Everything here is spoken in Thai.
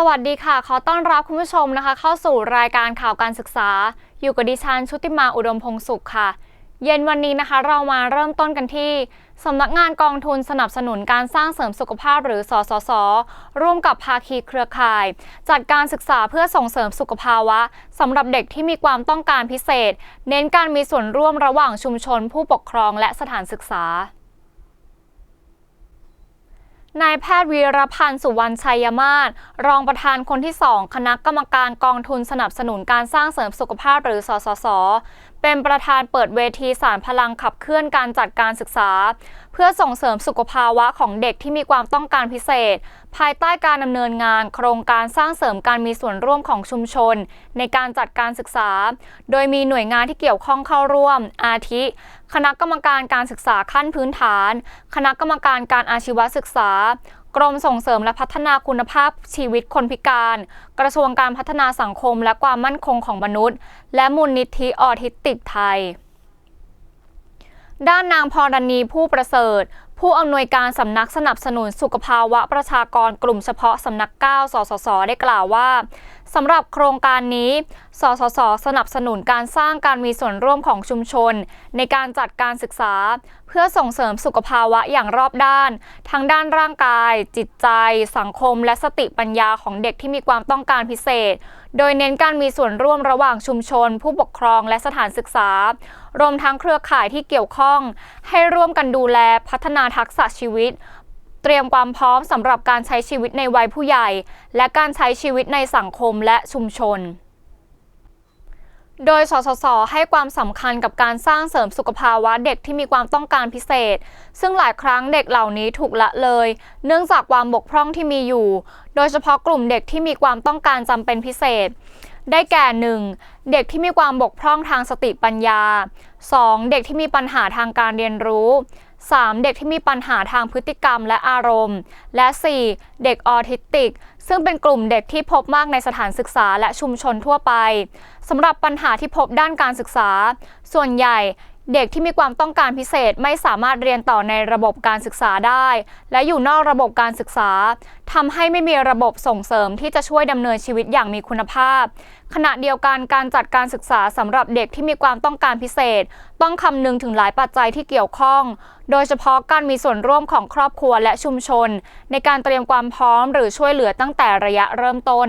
สวัสดีค่ะ ขอต้อนรับคุณผู้ชมนะคะ เข้าสู่รายการข่าวการศึกษา อยู่กับดิฉันชุติมาอุดมพงสุขค่ะ เย็นวันนี้นะคะเรามาเริ่มต้นกันที่สำนักงานกองทุนสนับสนุนการสร้างเสริมสุขภาพหรือสสส ร่วมกับภาคีเครือข่าย จัดการศึกษาเพื่อส่งเสริมสุขภาวะสำหรับเด็กที่มีความต้องการพิเศษ เน้นการมีส่วนร่วมระหว่างชุมชน ผู้ปกครองและสถานศึกษา นายแพทย์วีรพันธ์สุวรรณชัยมาศรองประธานคนที่2คณะกรรมการกองทุนสนับสนุนการสร้างเสริมสุขภาพหรือสสส เป็นประธานเปิดเวทีสารพลังขับเคลื่อนการจัดการศึกษา เพื่อส่งเสริมสุขภาวะของเด็กที่มีความต้องการพิเศษ ภายใต้การดำเนินงาน โครงการสร้างเสริมการมีส่วนร่วมของชุมชน ในการจัดการศึกษา โดยมีหน่วยงานที่เกี่ยวข้องเข้าร่วม อาทิ คณะกรรมการการศึกษาขั้นพื้นฐาน คณะกรรมการการอาชีวศึกษา กรมส่งเสริมและพัฒนาคุณภาพชีวิตคนพิการ กระทรวงการพัฒนาสังคมและความมั่นคงของมนุษย์ และมูลนิธิออทิสติกไทย ด้านนางพรณีผู้ประเสริฐ ผู้อำนวยการสำนักสนับสนุนสุขภาวะประชากรกลุ่มเฉพาะสำนัก 9 สสส ได้กล่าวว่า สำหรับโครงการนี้ สสส สนับสนุนการสร้างการมีส่วนร่วมของชุมชน ในการจัดการศึกษา เพื่อส่งเสริมสุขภาวะอย่างรอบด้าน ทั้งด้านร่างกาย จิตใจ สังคม และสติปัญญาของเด็กที่มีความต้องการพิเศษ โดยเน้นการมีส่วนร่วมระหว่างชุมชน ผู้ปกครองและสถานศึกษา รวมทั้งเครือข่ายที่เกี่ยวข้อง ให้ร่วมกันดูแลพัฒนาทักษะชีวิต เตรียมความพร้อมสำหรับการใช้ชีวิตในวัยผู้ใหญ่ และการใช้ชีวิตในสังคมและชุมชน โดย สสส ให้ความสำคัญกับการสร้างเสริมสุขภาวะเด็กที่มีความต้องการพิเศษ ซึ่งหลายครั้งเด็กเหล่านี้ถูกละเลย เนื่องจากความบกพร่องที่มีอยู่ โดยเฉพาะกลุ่มเด็กที่มีความต้องการจำเป็นพิเศษได้แก่ 1. เด็กที่มีความบกพร่องทางสติปัญญา 2. เด็กที่มีปัญหาทางการเรียนรู้ 3. เด็กที่มีปัญหาทางพฤติกรรมและอารมณ์ และ 4. เด็กออทิสติก ซึ่งเป็นกลุ่มเด็กที่พบมากในสถานศึกษาและชุมชนทั่วไปสำหรับปัญหาที่พบด้านการศึกษา ส่วนใหญ่ เด็กที่มีความต้องการพิเศษไม่สามารถเรียนต่อในระบบการศึกษาได้ และอยู่นอกระบบการศึกษาทำให้ไม่มีระบบส่งเสริมที่จะช่วยดำเนินชีวิตอย่างมีคุณภาพ ขณะเดียวกันการจัดการศึกษาสำหรับเด็กที่มีความต้องการพิเศษ ต้องคำนึงถึงหลายปัจจัยที่เกี่ยวข้อง โดยเฉพาะการมีส่วนร่วมของครอบครัวและชุมชน ในการเตรียมความพร้อมหรือช่วยเหลือตั้งแต่ระยะเริ่มต้น